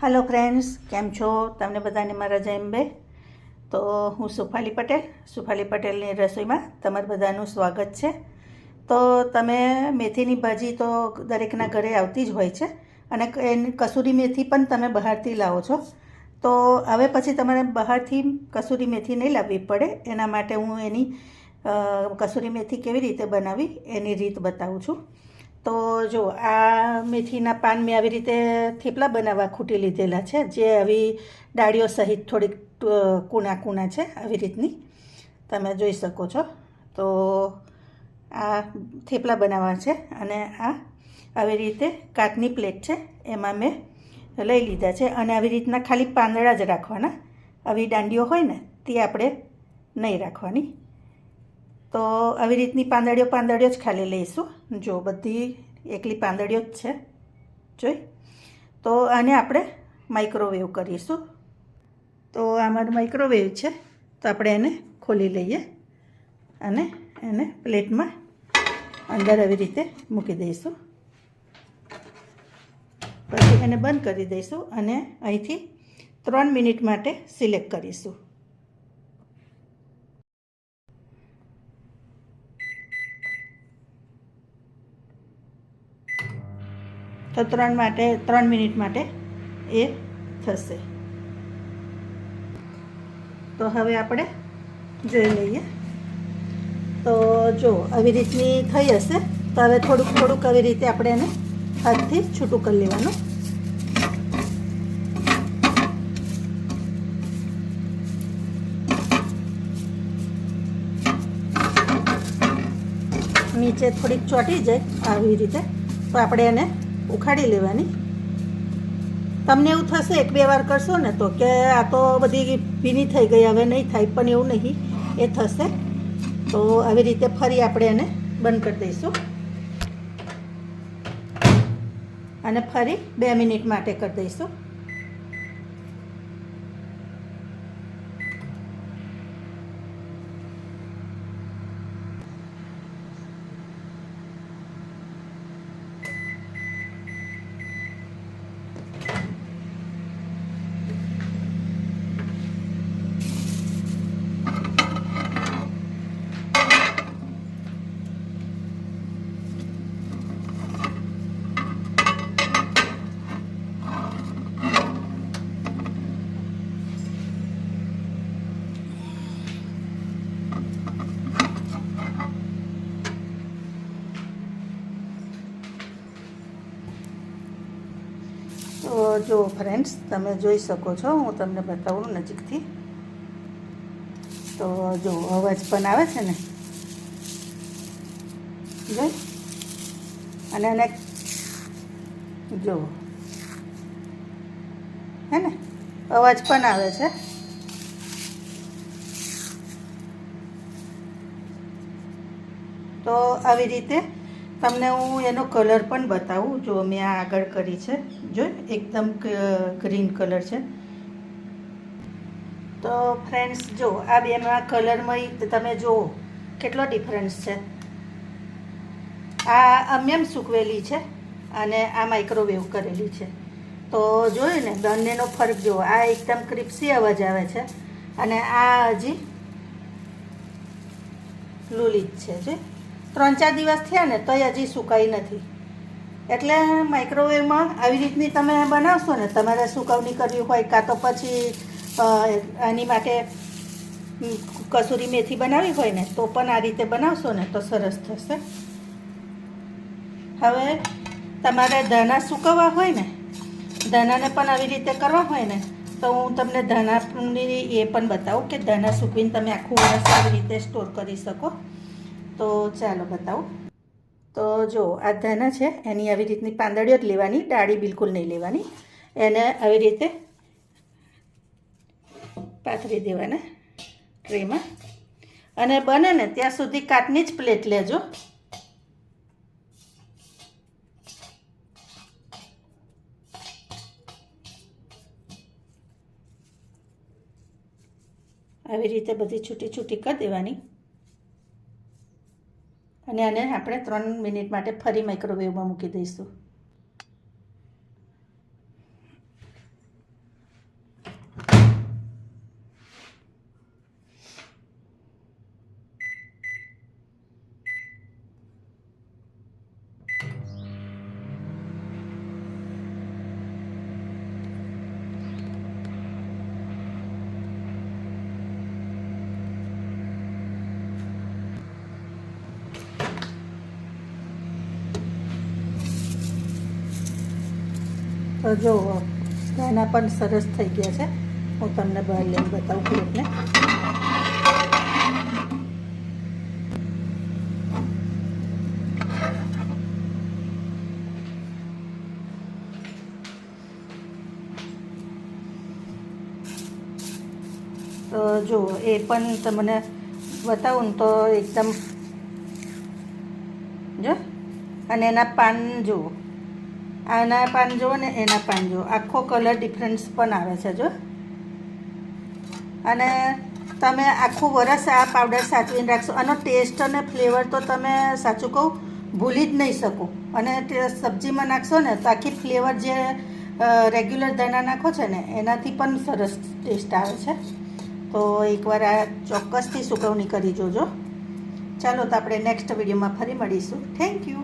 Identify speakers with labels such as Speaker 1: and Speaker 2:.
Speaker 1: હાલો friends કેમ છો? તમને બધાને મારા જય અંબે તો હું સુફાલી પટેલ, સુફાલી પટેલની રસોઈમાં તમારું બધાનું સ્વાગત છે. તો તમે મેથીની ભાજી તો દરેકના ઘરે આવતી જ હોય છે અને એની કસૂરી મેથી પણ તમે બહારથી લાવો છો. તો હવે પછી તમારે બહારથી કસૂરી મેથી નહીં લાવવી પડે. એના માટે હું એની કસૂરી મેથી કેવી રીતે બનાવી એની રીત બતાવું છું. તો જો, આ મેથીના પાન મેં આવી રીતે થેપલા બનાવવા ખૂટી લીધેલા છે. જે આવી ડાળીઓ સહિત થોડીક કૂણા કૂણા છે આવી રીતની. તમે જોઈ શકો છો. તો આ થેપલા બનાવવા છે અને આ આવી રીતે કાચની પ્લેટ છે, એમાં મેં લઈ લીધા છે. અને આવી રીતના ખાલી પાંદડા જ રાખવાના. આવી દાંડીઓ હોય ને, તે આપણે નહીં રાખવાની. તો આવી રીતની પાંદડીઓ પાંદડીઓ જ ખાલી લઈશું. જો બધી એકલી પાંદડીઓ જ છે. જોઈ. તો આને આપણે માઇક્રોવેવ કરીશું. તો આમાં માઇક્રોવેવ છે. તો આપણે એને ખોલી લઈએ અને એને પ્લેટમાં અંદર આવી રીતે મૂકી દઈશું. પછી એને બંધ કરી દઈશું અને અહીંથી ત્રણ મિનિટ માટે સિલેક્ટ કરીશું. તો ત્રણ માટે, ત્રણ મિનિટ માટે એ થશે. તો હવે આપણે જોઈ લઈએ. તો જો, આવી રીતની થઈ હશે. તો હવે થોડુંક થોડુંક આવી રીતે આપણે એને હાથથી છૂટું કરી લેવાનું. નીચે થોડીક ચોંટી જાય આવી રીતે. તો આપણે એને ઉખાડી લેવાની. તમને એવું થશે, એક બે વાર કરશો ને તો કે આ તો બધી ભીની થઈ ગઈ, હવે નહીં થાય, પણ એવું નહીં, એ થશે. તો આવી રીતે ફરી આપણે એને બંધ કરી દઈશું. અને ફરી બે મિનિટ માટે કરી દઈશું. જો ફ્રેન્ડ્સ તમે જોઈ શકો છો, હું તમને બતાવું નજીકથી. તો જો અવાજ પણ આવે છે ને? જોઈ. અને એને જો. હે ને? અવાજ પણ આવે છે. તો આવી રીતે તમને હું એનો કલર પણ બતાવું, જો મેં આ આગળ કરી છે. જો, એકદમ ગ્રીન કલર છે. તો ફ્રેન્ડ્સ જો, આ બેમાં કલરમાં તમે જુઓ, કેટલો ડિફરન્સ છે. આ અમ્યમ સૂકવેલી છે અને આ માઇક્રોવેવ કરેલી છે. તો જોયું ને, બંનેનો ફરક જુઓ, આ એકદમ ક્રિપ્સી અવાજ આવે છે અને આ હજી લૂલી છે, જો. ત્રણ ચાર દિવસ થયા ને તોય હજી સુકાઈ નથી. એટલે માઇક્રોવેવમાં આવી રીતની તમે બનાવશો ને, તમારે સુકવણી કરવી હોય કાં તો પછી આની માટે કસૂરી મેથી બનાવી હોય ને, તો પણ આ રીતે બનાવશો ને તો સરસ થશે. હવે તમારે ધાણા સૂકવવા હોય ને, ધાણાને પણ આવી રીતે કરવા હોય ને, તો હું તમને ધાણાની એ પણ બતાવું કે ધાણા સૂકવીને તમે આખું વર્ષ આવી રીતે સ્ટોર કરી શકો. તો ચાલો બતાવું. તો જો, આ ધાના છે, એની આવી રીતની પાંદડીઓ જ લેવાની, ડાળી બિલકુલ નહીં લેવાની. એને આવી રીતે પાથરી દેવાના ટ્રેમાં. અને બને ને, ત્યાં સુધી કાચની જ પ્લેટ લેજો. આવી રીતે બધી છૂટી છૂટી કરી દેવાની. અને આને આપણે ત્રણ મિનિટ માટે ફરી માઇક્રોવેવમાં મૂકી દઈશું. તો જો, એના પણ સરસ થઈ ગયા છે. હું તમને બહાર લઈને બતાવું પ્લેટને તો જુઓ એ પણ તમને બતાવું ને તો એકદમ જો, અને એના પાન જુઓ. આના પાન જુઓ ને એના પાન જુઓ આખો કલર ડિફરન્સ પણ આવે છે જો. અને તમે આખું વરસ આ પાવડર સાચવીને રાખશો. આનો ટેસ્ટ અને ફ્લેવર તો તમે સાચું કહું, ભૂલી જ નહીં શકો. અને સબ્જીમાં નાખશો ને તો આખી ફ્લેવર જે રેગ્યુલર દાણા નાખો છે ને, એનાથી પણ સરસ ટેસ્ટ આવે છે. તો એકવાર આ ચોક્કસથી સુકવણી કરી જોજો. ચાલો તો આપણે નેક્સ્ટ વિડીયોમાં ફરી મળીશું. Thank you